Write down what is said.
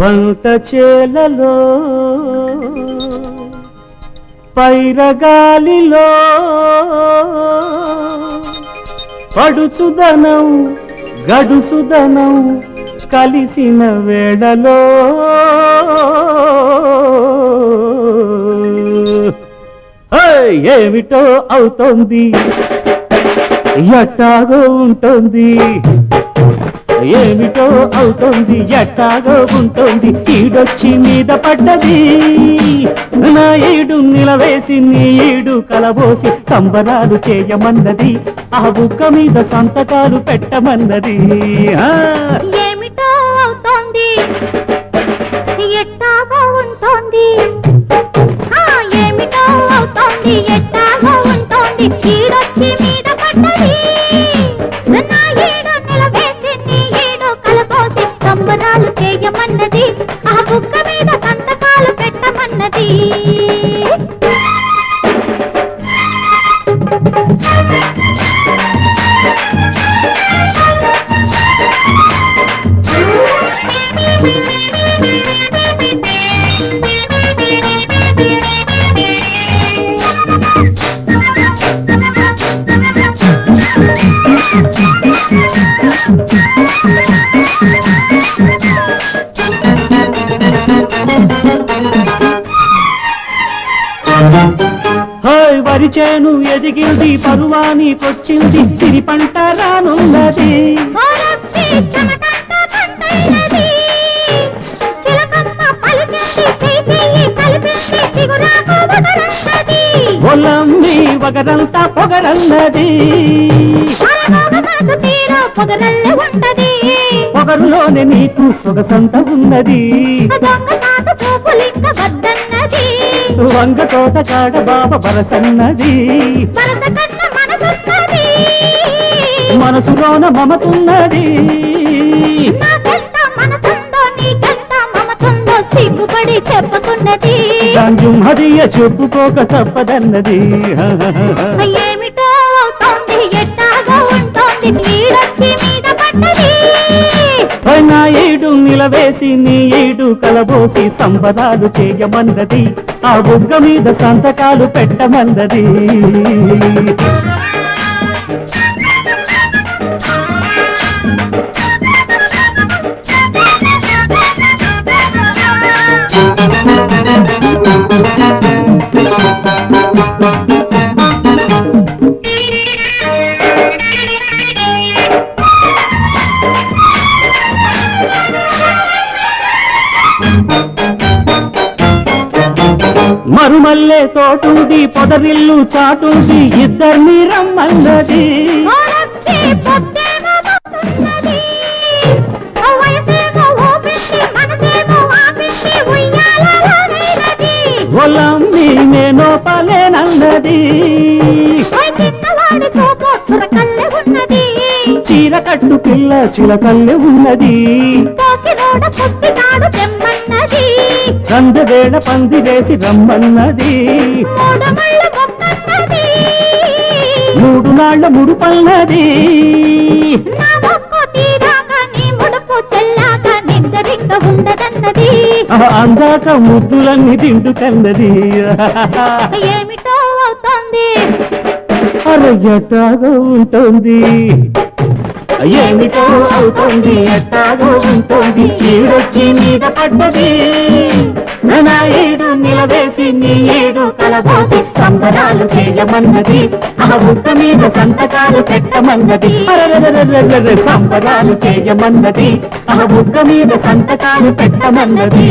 పంట చేలలో పైరగాలిలో పడుచుదనం గడుసుదనం కలిసిన వేడలో. ఏమిటో అవుతోంది? ఎట్టాగో ఉంటుంది? ఏమిటో అవుతోంది ఎట్టాగో ఉంటుంది ఈడొచ్చి మీద పడ్డది. నా ఈడు నిలవేసి నీ ఈడు కలబోసి సంబరాలు చేయమన్నది ఆ బుక్క మీద సంతకాలు పెట్టమన్నది. ఏమిటో అవుతోంది ఎట్టాగో ఉంటోంది. చేను ఎదిగింది పరువానికొచ్చింది సిరి పంట రానున్నది. ఒలమ్మి వగరంతా పొగరన్నది. పొగరులోనే నీకు సొగసంత ఉన్నది వంగ తోట కాడ బాబ బరసన్నది. మనసులోన మమతున్నది. సిగ్గుపడి చెప్పుకున్నది. చెప్పుకోక తప్పదన్నది. ఏమిటో నిలవేసి నీ ఏడు కలబోసి సంబరాలు చేయమన్నది ఆ బుగ్గ మీద సంతకాలు పెట్టమన్నది మరుమల్లే తోటుంది పొదరిల్లు చాటుంది ఇద్దరిని రమ్మన్నది. ఒలమ్మి నేను పలేనన్నది. చీర కట్టు పిల్ల చిలకల్లె ఉన్నది. సందవేళ పంది వేసి రమ్మన్నది. మూడు నాళ్ళ ముడుపన్నది నా మొక్కు తీరాక నీ ముడుపు చెల్లాక నిద్దరింక ఉండదన్నది. ఆ అందాక ముద్దులన్నీ తింటుకన్నది ఏమిటో అవుతోంది? అరే ఎట్టాగో ఉంటుంది. ఏమిటో అవుతుంది? ఎట్టాగో ఉంటుంది. చీడొచ్చి మీద పడ్డది. నిలవేసి నీ ఏడు కలబోసి సంబరాలు చేయమన్నది. ఆ బుక్క మీద సంతకాలు పెట్టమన్నది. సంబరాలు చేయమన్నది. ఆ బుక్క మీద సంతకాలు పెట్టమన్నది.